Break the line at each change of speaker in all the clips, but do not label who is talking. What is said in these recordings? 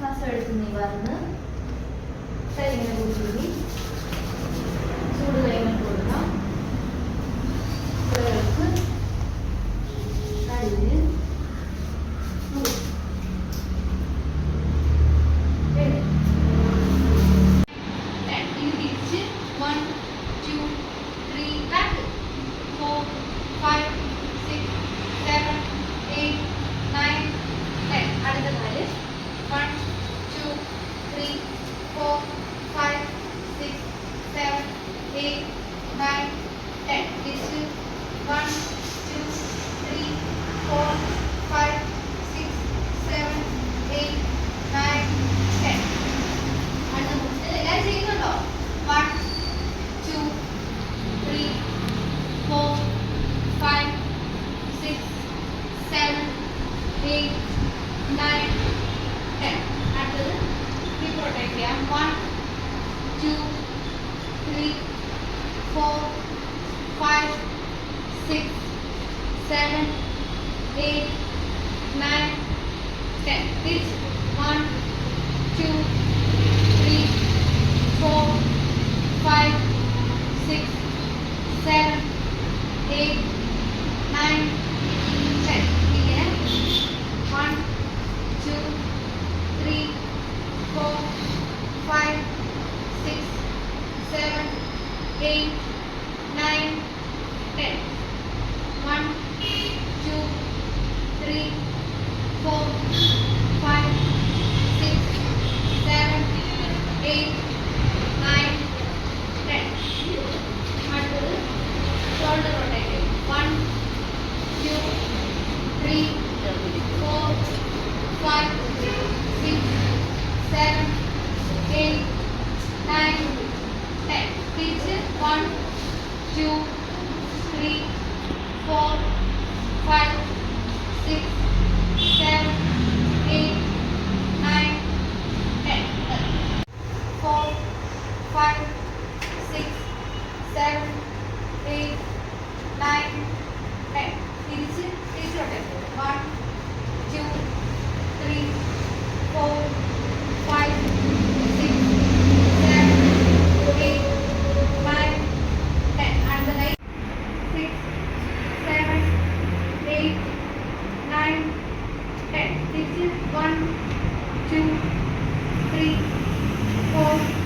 사슬 정리받는 책임의 모습이? seven, eight, nine, ten. Teacher, one, two, three, four, five. This is one, two, three, four.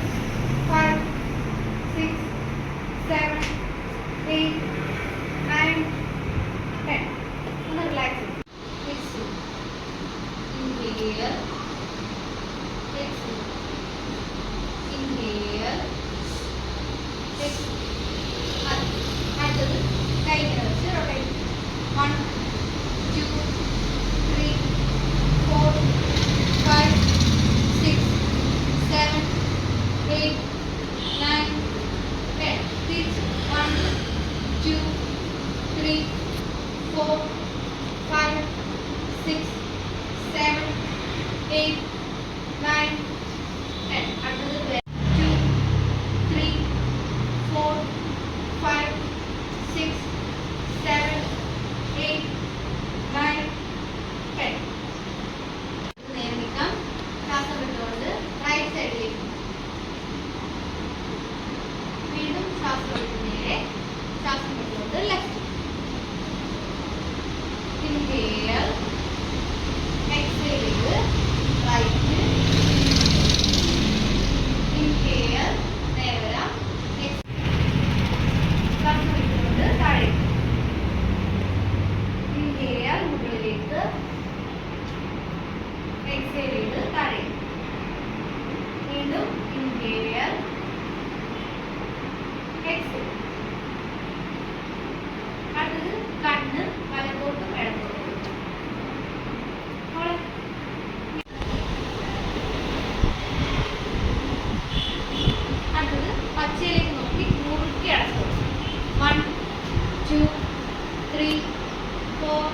four,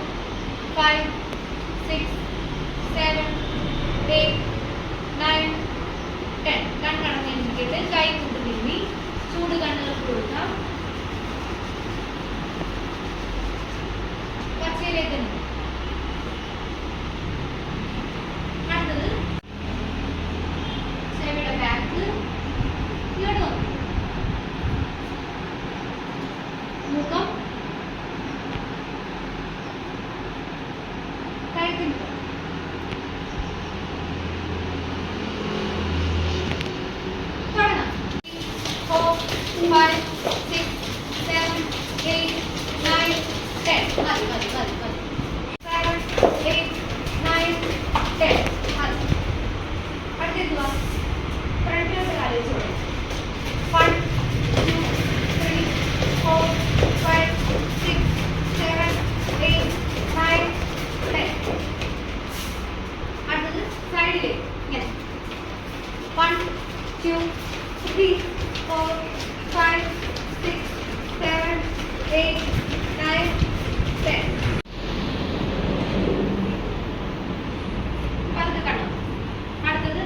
five, six, seven, eight. five, six, seven, eight, nine, ten. മതി മതി മതി മതി seven, eight, nine, ten. മതി അടുത്തത് വാ ഫ്രണ്ടിലോട്ട് കാലിച്ച് കൊടുക്കും one, two, three, four,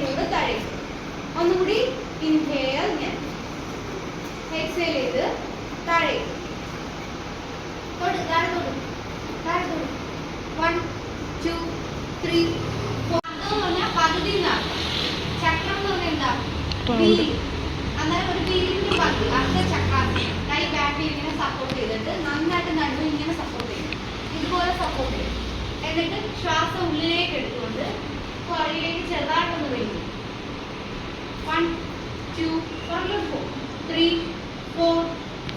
വരുന്നത് താഴേക്ക് ഒന്നുകൂടി ഇൻഹേൽ ഞാൻ എക്സേൽ ചെയ്ത് താഴേക്ക്. താഴെ കൈ സപ്പോർട്ട് നന്നായിട്ട് നടുവിൽ ഇങ്ങനെ സപ്പോർട്ട് ചെയ്യും ഇതുപോലെ സപ്പോർട്ട് ചെയ്യും എന്നിട്ട് ശ്വാസം ഉള്ളിലേക്ക് എടുത്തുകൊണ്ട് പുറകിലേക്ക് ചെറുതായിട്ടൊന്ന് വലിക്കും വൺ ടു പുറകിലോട്ട് പോകും three four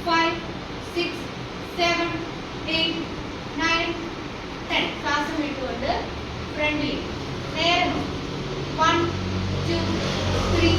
five six seven eight nine ten ശ്വാസം വിട്ടുകൊണ്ട് ഫ്രണ്ടിലേക്ക് നേരം വൺ ടു ത്രീ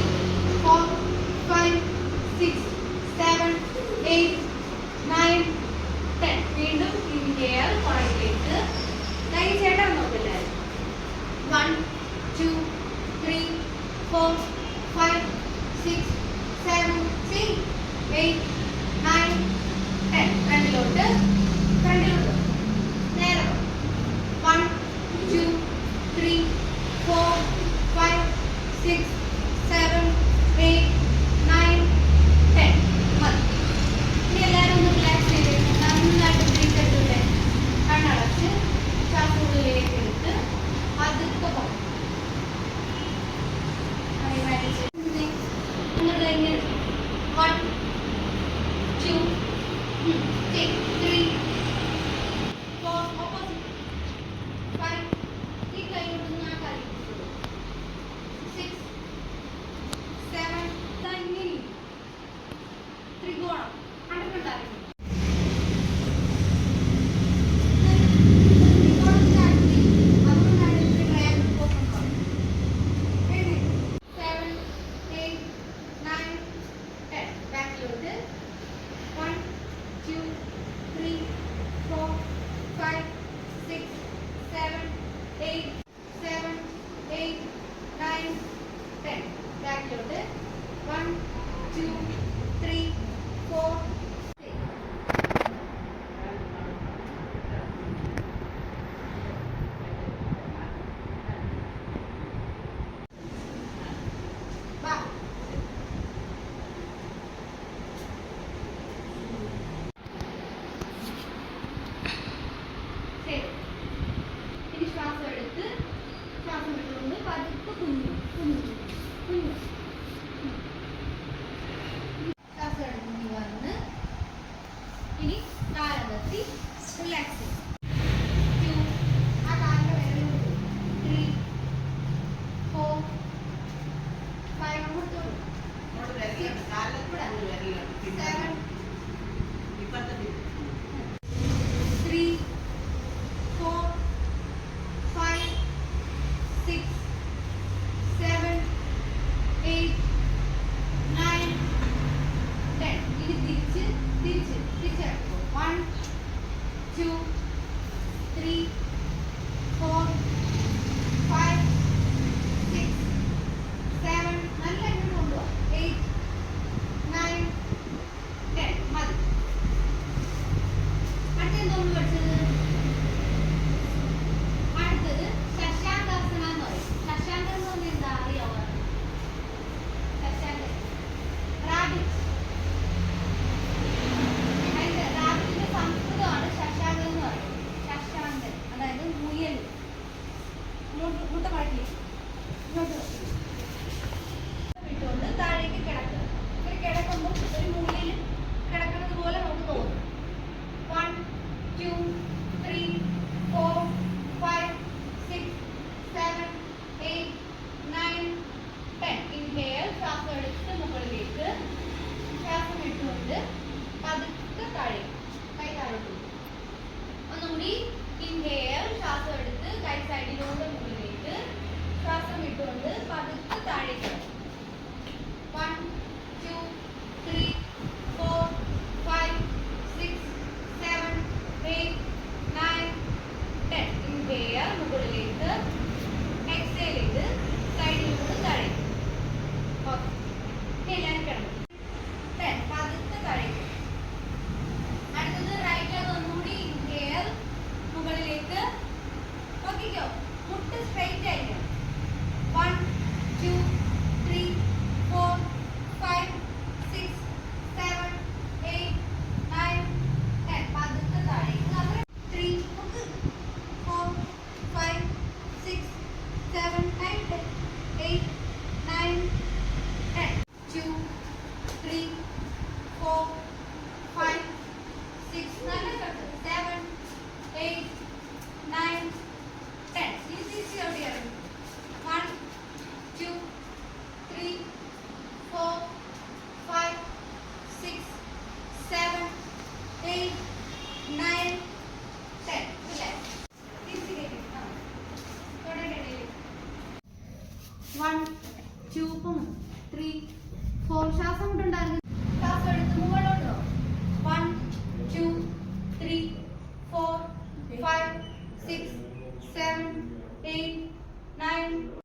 হতে পারেনি। nine.